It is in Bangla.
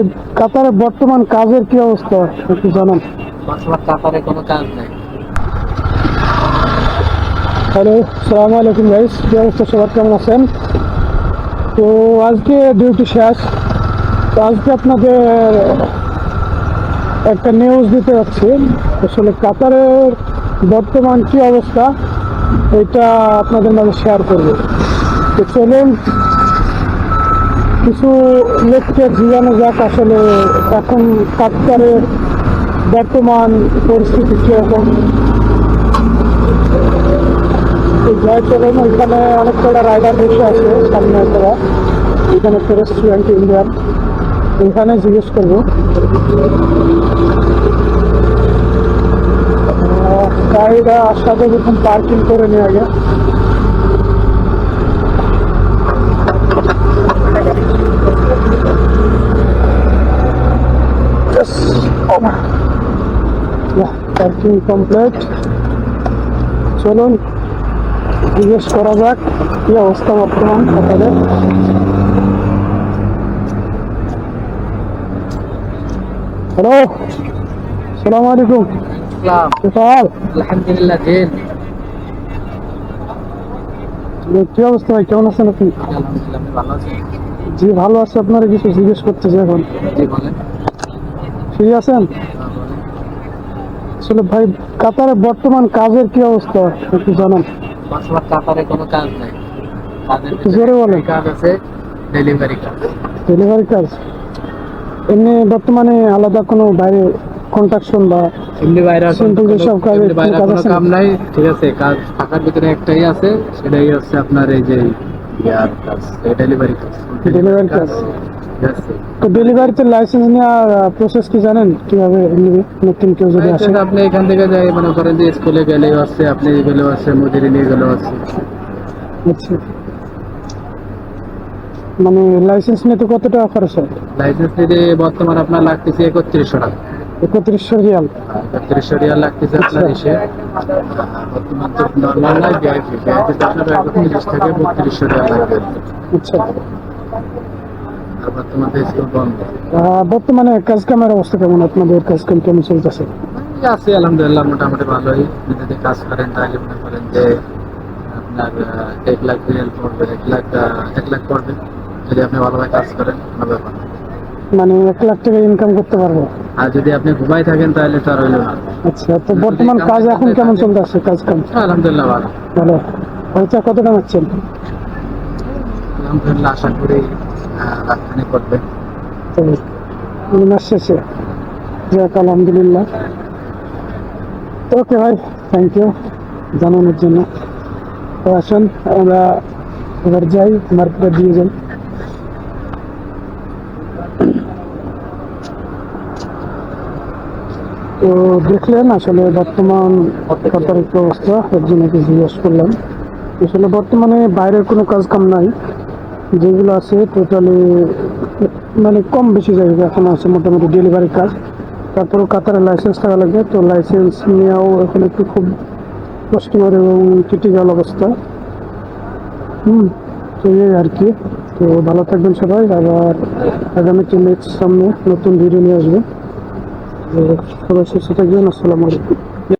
ভাই কাতারে বর্তমান কাজের কি অবস্থা? একটু জানান। বর্তমান কাতারে কোনো কাজ নেই। হ্যালো সালাম আলাইকুম ভাইস কি অবস্থা সবার? কেমন আছেন? তো আজকে ডিউটি শেষ। তো আজকে আপনাদের একটা নিউজ দিতে যাচ্ছি। আসলে কাতারের বর্তমান কি অবস্থা এটা আপনাদের মাঝে শেয়ার করব। তো চলুন কিছু লোককে জিজ্ঞানো যাক আসলে এখন কাতারের বর্তমান পরিস্থিতি কীরকম। জয় চলেন ওইখানে অনেক কটা রাইডার বসে আছে সামনে একটা। এখানে রেস্টুরেন্ট ইন্ডিয়ান ওইখানে জিজ্ঞেস করব। গাড়িটা আসাতে যখন পার্কিং করে নিয়ে আগে পার্কিং কমপ্লিট চলুন জিজ্ঞেস করা যাক কি অবস্থা বর্তমান আপনাদের হ্যালো সালাম। আলাইকুম আলহামদুলিল্লাহ কি অবস্থা ভাই? কেমন আছেন আপনি? আলহামদুলিল্লাহ ভালো জি ভালো আছে। আপনারা কিছু জিজ্ঞেস করতেছে এখন। ফ্রি আছেন? হ্যাঁ। আসলে ভাই কাতারে বর্তমান কাজের কি অবস্থা? একটু জানান। কাতারে কোনো কাজ নেই। কাজের জোরে বলেন। কাজ আছে ডেলিভারি কাজ। ডেলিভারি কাজ? এমনি বর্তমানে আলাদা কোনো বাইরে কন্ট্রাকশন বা এমনি বাইরে যেসব কাজ- বাইরে কাজ কোনো কাম নাই ঠিক আছে কাজ ফাঁকার ভিতরে একটাই আছে সেটাই হচ্ছে আপনার এই যে ইয়ার কাজ ডেলিভারি কাজ। Delivery কাজ। তো ডেলিভারিতে লাইসেন্স নেওয়ার প্রসেস কি জানেন? কীভাবে নতুন কেউ যদি আসে? আপনি এখান থেকে যাই মনে করেন যে স্কুলে গেলেও আছে আপনি গেলেও আছে মজুরি নিয়ে গেলেও আছে আচ্ছা। মানে লাইসেন্স নিতে কত টাকা খরচ হয়? লাইসেন্স নিতে বর্তমান আপনার লাগতেছে একত্রিশশো টাকা। একত্রিশশো রিয়াল একত্রিশশো রিয়াল লাগতেছে আপনার এসে বর্তমান তো নর্মাল নাই ভিআইপি আপনার একত্রিশ থেকে বত্রিশশো রিয়াল লাগবে আচ্ছা। বর্তমানে কাজ কামের অবস্থা কেমন? আপনাদের কাজ কাম কেমন চলতেছে? আছে আলহামদুলিল্লাহ মোটামুটি ভালোই। যদি কাজ করেন তাহলে মনে করেন যে আপনার এক লাখ রিয়াল পড়বে এক লাখ এক লাখ পড়বে যদি আপনি ভালোভাবে কাজ করেন কোনো ব্যাপার মানে এক লাখ টাকা ইনকাম করতে পারব? আর যদি আপনি ঘুমাই থাকেন তাহলে তো আর হইল না। আচ্ছা তো বর্তমান কাজ এখন কেমন চলতেছে কাজ কাম? আলহামদুলিল্লাহ ভালো। ভালো। পয়সা কত কামাচ্ছেন আলহামদুলিল্লাহ আশা করি লাখখানি করবে। মাস শেষে। যাক আলহামদুলিল্লাহ। ওকে ভাই থ্যাংক ইউ জানানোর জন্য। তো আসুন আমরা এবার যাই মার্কেটে দিয়ে যাই। তো দেখলেন আসলে বর্তমান কাতার কি অবস্থা একজনকে জিজ্ঞেস করলাম আসলে বর্তমানে বাইরের কোনো কাজ কাম নাই। যেগুলো আছে টোটালি মানে কম বেশি জায়গা এখন আছে মোটামুটি ডেলিভারি কাজ। তারপরেও কাতারে লাইসেন্স থাকা লাগে, তো লাইসেন্স নেওয়াও এখন একটু খুব কষ্টকর এবং ক্রিটিক্যাল অবস্থা। হুম, তো এই আর কি। তো ভালো থাকবেন সবাই, আবার আগামীতে নেক্সট সামনে নতুন ভিডিও নিয়ে আসবেন সবাই সুস্থ থাকবেন আসসালামু আলাইকুম